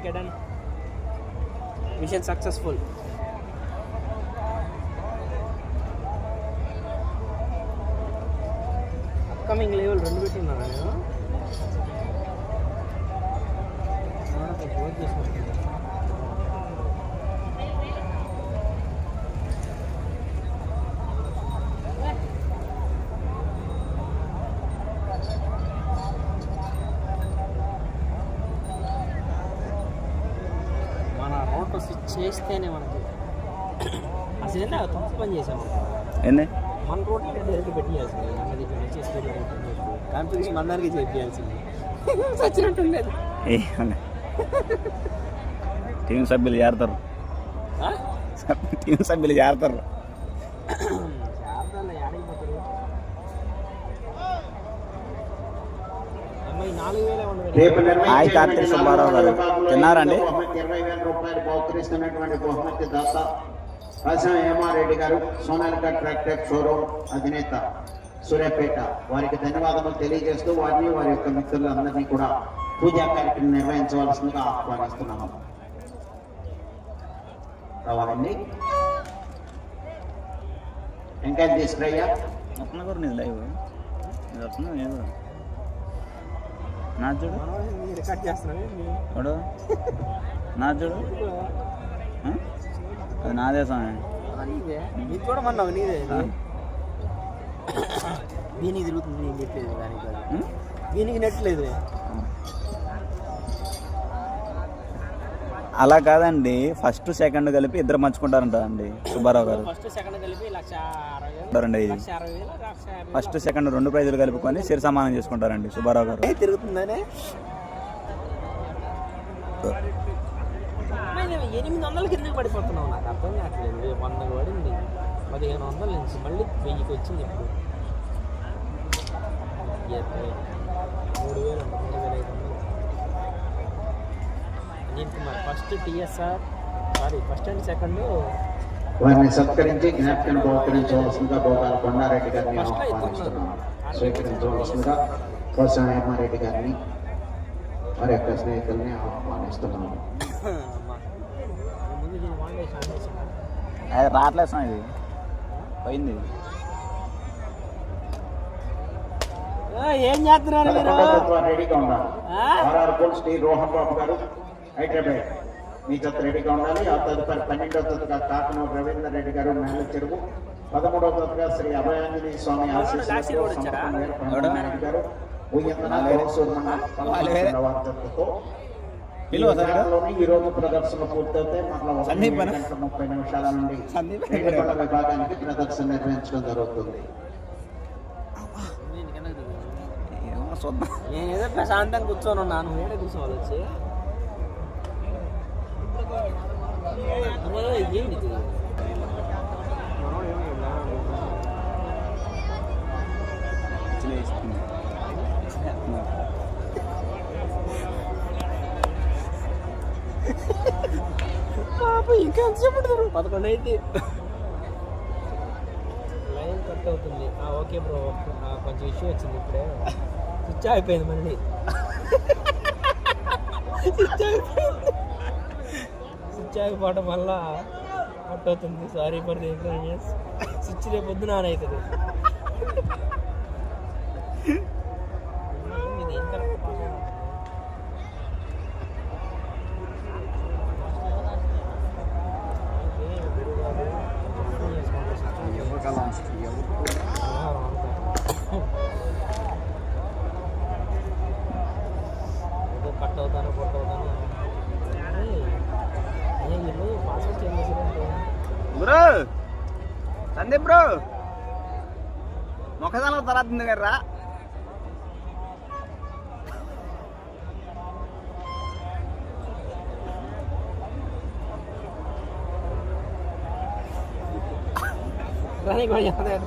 Okay done mission successful. Upcoming level రెండు పెట్టిన్నారా నేను? ఆ, కొంచెం వర్క్ చేసుకుంటున్నా. మన రోడ్డు స్విచ్ చేస్తేనే మనకి అసలు ఏంటో తప్పు పని చేసాము ఏంది? మన రోడ్డు డైరెక్ట్ పెట్టేయాల్సింది. అన్నది స్పీడ్ కాన్ఫిగరేషన్ అందరికీ చేయాల్సింది చచ్చినట్టు ఏ టీం సభ్యులు చేరతారు? టీం సభ్యులు చేరతారు రేపు హాయ్ కార్తీక్ సుబ్బారావు గారు. తిన్నారండి? బహుకరిస్తున్నటువంటి బహుమతి దాత హేమారెడ్డి గారు సోనాలిక ట్రాక్టర్ షోరూమ్ అధినేత సూర్యాపేట. వారికి ధన్యవాదాలు తెలియజేస్తూ వారిని వారి యొక్క మిత్రులందరినీ కూడా పూజా కార్యక్రమం నిర్వహించవలసిందిగా ఆహ్వానిస్తున్నాము. కావాలండి ఇంకా తీసుకురయ్యా లైవ్. నా చూడు నా చూడు? అది నాదే స్వామి. నీదే. దీనికి తిరుగుతుంది నేను చెప్పలేదు దానికి కాదు. ఉం? దీనికి నెట్లేదు అలా కాదండి ఫస్ట్ సెకండ్ కలిపి ఇద్దరు పంచుకుంటారంట అండి సుబ్బారావు గారు. ఫస్ట్ సెకండ్ రెండు ప్రైజులు కలుపుకొని సిరి సమానం చేసుకుంటారండి సుబ్బారావు గారు. తిరుగుతుందనే? ఎనిమిది వందలకి ఎందుకు పడిపోతున్నావు. నాకు అర్థం కావట్లేదు. వందకు పడింది. పదిహేను వందల నుంచి మళ్ళీ వెయ్యికి వచ్చింది ఇప్పుడు మూడు వేలు అంట, మూడు వేల ఐదు వందలు. Anil Kumar first TSR sorry first and second వారిని సత్కరించి జ్ఞాపకం బహుకరించవలసిందిగా భోగాల కొండారెడ్డి గారిని ఆహ్వానిస్తున్నాను స్వీకరించవలసిందిగా కోసం హేమారెడ్డి గారిని వారి యొక్క స్నేహితుల్ని ఆహ్వానిస్తున్నాను అది రావట్లేదు స్వామి ఇది. పోయింది. ఏం చేస్తున్నారు మీరు? రోహన్ బాబు గారు హైదరాబాద్. మీ జత రెడీగా ఉండాలి. ఆ తదుపరి పన్నెండవ కాకనూరు రవీందర్ రెడ్డి గారు మేళ్ళ చెరువు. పదమూడవ తరగతిగా శ్రీ అభయాంజనేయ స్వామి? రెడ్డి గారు. పిలువ ఈ రోజు ప్రదర్శన మరలా సందీప్? గంటల ముప్పై నిమిషాల నుండి సందీప్ విభాగానికి ప్రదర్శన నిర్వహించడం జరుగుతుంది నేను కిందకి దిగు. ఏమో చూద్దాం నేను ఏదో ప్రశాంతంగా కూర్చొని ఉన్నాను వేరే కూర్చోవాలి వచ్చి పాప ఇంకా ఎంతసేపు పదకొండు అయితే లైన్ కట్ అవుతుంది. ఆ, ఓకే బ్రో. కొంచెం ఇష్యూ వచ్చింది ఇప్పుడే. స్విచ్ అయిపోయింది మళ్ళీ. స్విచ్ అయిపోయింది స్విచ్ అయిపోవడం వల్ల కట్ అవుతుంది. సారీ ఫర్ ది స్విచ్ రేపు పొద్దున ఆన్ అవుతుంది. కట్ అవుతాను కొట్ అవుతాను ఏ వీళ్ళు పాస్వర్డ్ చేంజ్ చేసారంటే బ్రో సందీప్ బ్రో మొక్కజొన్న తర్వాత ఉంది కదరా కూడా చెప్పలేదు.